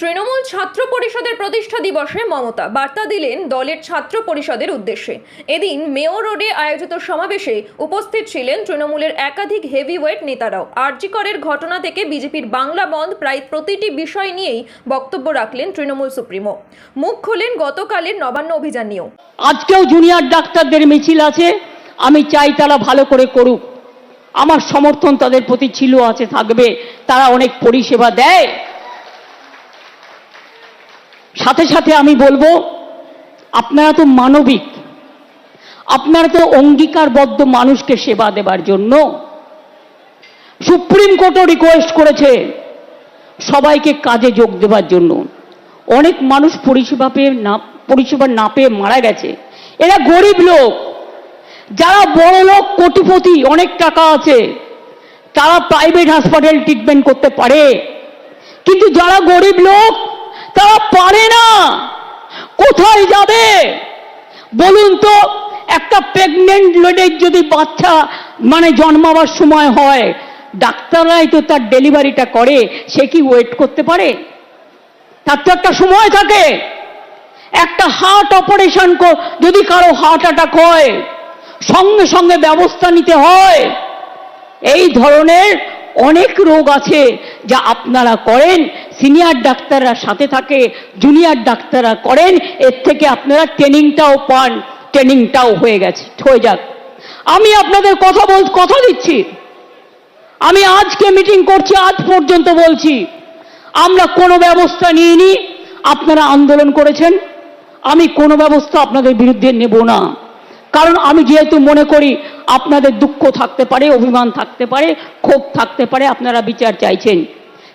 তৃণমূল ছাত্র পরিষদের প্রতিষ্ঠা দিবসে মমতা বার্তা দিলেন দলের ছাত্র পরিষদের উদ্দেশ্যে। এদিন মেয়র রোডে আয়োজিত সমাবেশে উপস্থিত ছিলেন তৃণমূলের একাধিক হেভিওয়েট নেতারাও। আরজিকরের ঘটনা থেকে বিজেপির বাংলা বন্ধ প্রায় প্রতিটি বিষয় নিয়েই বক্তব্য রাখলেন তৃণমূল সুপ্রিমো। মুখ খোলেন গতকালের নবান্ন অভিযান নিয়েও। আজকেও জুনিয়র ডাক্তারদের মিছিল আছে, আমি চাই তারা ভালো করে করুক। আমার সমর্থন তাদের প্রতি ছিল আছে, থাকবে। তারা অনেক পরিষেবা দেয়। সাথে সাথে আমি বলব, আপনারা তো মানবিক। আপনারা তো অঙ্গীকারবদ্ধ মানুষকে সেবা দেবার জন্য। সুপ্রিম কোর্টও রিকোয়েস্ট করেছে সবাইকে কাজে যোগ দেবার জন্য। অনেক মানুষ পরিষেবা পেয়ে না, পরিষেবা না পেয়ে মারা গেছে। এরা গরিব লোক। যারা বড় লোক, কোটিপতি, অনেক টাকা আছে। তারা প্রাইভেট হাসপাতাল ট্রিটমেন্ট করতে পারে। কিন্তু যারা গরিব লোক তারা পারে না। কোথায় যাবে? বলুন তো, একটা প্রেগনেন্ট লেডির যদি বাচ্চা মানে জন্মাবার সময় হয়, ডাক্তাররাই তো তার ডেলিভারিটা করে, সে কি ওয়েট করতে পারে? তার তো একটা সময় থাকে। একটা হার্ট অপারেশন যদি কারও হার্ট অ্যাটাক হয়, সঙ্গে সঙ্গে ব্যবস্থা নিতে হয়। এই ধরনের অনেক রোগ আছে যা আপনারা করেন। সিনিয়র ডাক্তাররা সাথে থাকে, জুনিয়র ডাক্তাররা করেন, এর থেকে আপনারা ট্রেনিংটাও পান, ট্রেনিংটাও হয়ে গেছে, হয়ে যাক। আমি আপনাদের কথা বল, কথা দিচ্ছি। আমি আজকে মিটিং করছি, আজ পর্যন্ত বলছি, আমরা কোনো ব্যবস্থা নিইনি, আপনারা আন্দোলন করেছেন, আমি কোনো ব্যবস্থা আপনাদের বিরুদ্ধে নেব না। কারণ আমি যেহেতু মনে করি, আপনাদের দুঃখ থাকতে পারে, অভিমান থাকতে পারে, ক্ষোভ থাকতে পারে, আপনারা বিচার চাইছেন।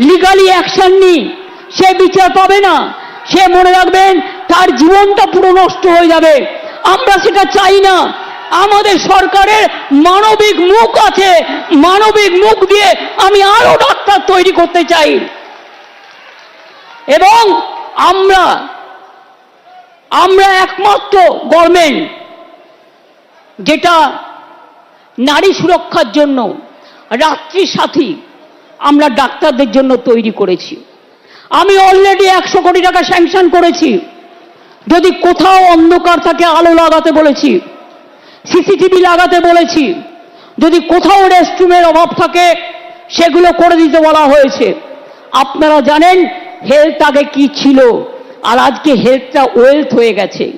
লিগালি অ্যাকশন নিই। সে বিচার পাবে না। সে মনে রাখবেন, তার জীবনটা পুরো নষ্ট হয়ে যাবে। আমরা সেটা চাই না। আমাদের সরকারের মানবিক মুখ আছে। মানবিক মুখ দিয়ে আমি আরও ডাক্তার তৈরি করতে চাই। এবং আমরা আমরা একমাত্র গভর্নমেন্ট যেটা নারী সুরক্ষার জন্য রাত্রি সাথী আমরা ডাক্তারদের জন্য তৈরি করেছি। আমি অলরেডি একশো কোটি টাকা স্যাংশন করেছি। যদি কোথাও অন্ধকার থাকে, আলো লাগাতে বলেছি সিসিটিভি লাগাতে বলেছি, যদি কোথাও রেস্টরুমের অভাব থাকে, সেগুলো করে দিতে বলা হয়েছে। আপনারা জানেন হেলথ আগে কি ছিল, আর আজকে হেলথটা ওয়েলথ হয়ে গেছে।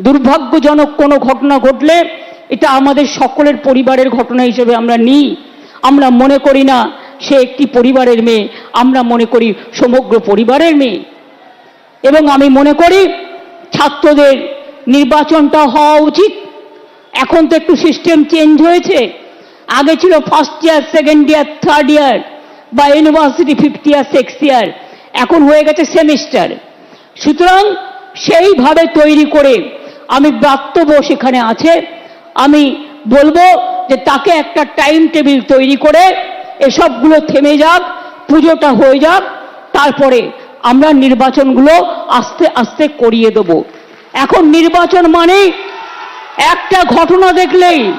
দুর্ভাগ্যজনক কোনো ঘটনা ঘটলে, এটা আমাদের সকলের পরিবারের ঘটনা হিসেবে আমরা নিই। আমরা মনে করি না সে একটি পরিবারের মেয়ে। আমরা মনে করি সমগ্র পরিবারের মেয়ে। এবং আমি মনে করি ছাত্রদের নির্বাচনটা হওয়া উচিত। এখন তো একটু সিস্টেম চেঞ্জ হয়েছে। আগে ছিল first year second year third year বা university fifth year six year এখন হয়ে গেছে সেমিস্টার সুতরাং সেইভাবে তৈরি করে আমি ব্রাত্যব সেখানে আছে। আমি বলব যে তাকে একটা টাইম টেবিল তৈরি করে এসবগুলো থেমে যাক, পুজোটা হয়ে যাক, তারপরে আমরা নির্বাচনগুলো আস্তে আস্তে করিয়ে দেব। এখন নির্বাচন মানে একটা ঘটনা দেখলেই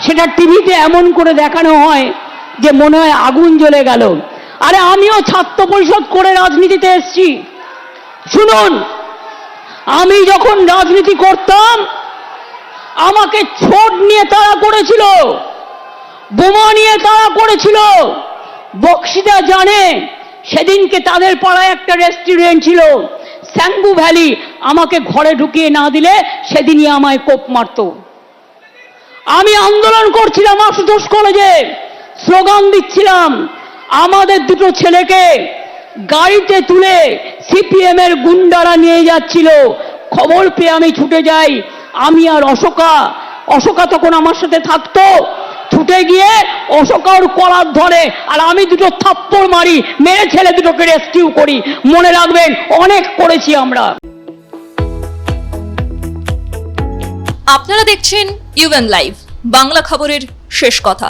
সেটা টিভিতে এমন করে দেখানো হয় যে মনে হয় আগুন জ্বলে গেল। আরে আমিও ছাত্র পরিষদ করে রাজনীতিতে এসছি। শুনুন, আমি যখন রাজনীতি করতাম, আমাকে ছোট নিয়ে তারা করেছিল। বোমা নিয়ে তারা করেছিল। বক্সিদা জানে সেদিনকে তাদের পাড়ায় একটা রেস্টুরেন্ট ছিল। স্যাঙ্গু ভ্যালি আমাকে ঘরে ঢুকিয়ে না দিলে সেদিনই আমায় কোপ মারত। আমি আন্দোলন করছিলাম আশুতোষ কলেজে, স্লোগান দিচ্ছিলাম, আমাদের দুটো ছেলেকে গাড়িতে তুলে সিপিএম এর গুন্ডারা নিয়ে যাচ্ছিল। খবর পেয়ে আমি ছুটে যাই। আমি আর অশোকা অশোকা তখন আমার সাথে থাকতো। ছুটে গিয়ে অশোকার কলার ধরে, আর আমি দুটো থাপ্পড় মারি, মেরে ছেলে দুটোকে রেস্কিউ করি। মনে রাখবেন, অনেক করেছি আমরা। আপনারা দেখছেন ইউএন লাইভ বাংলা খবরের শেষ কথা।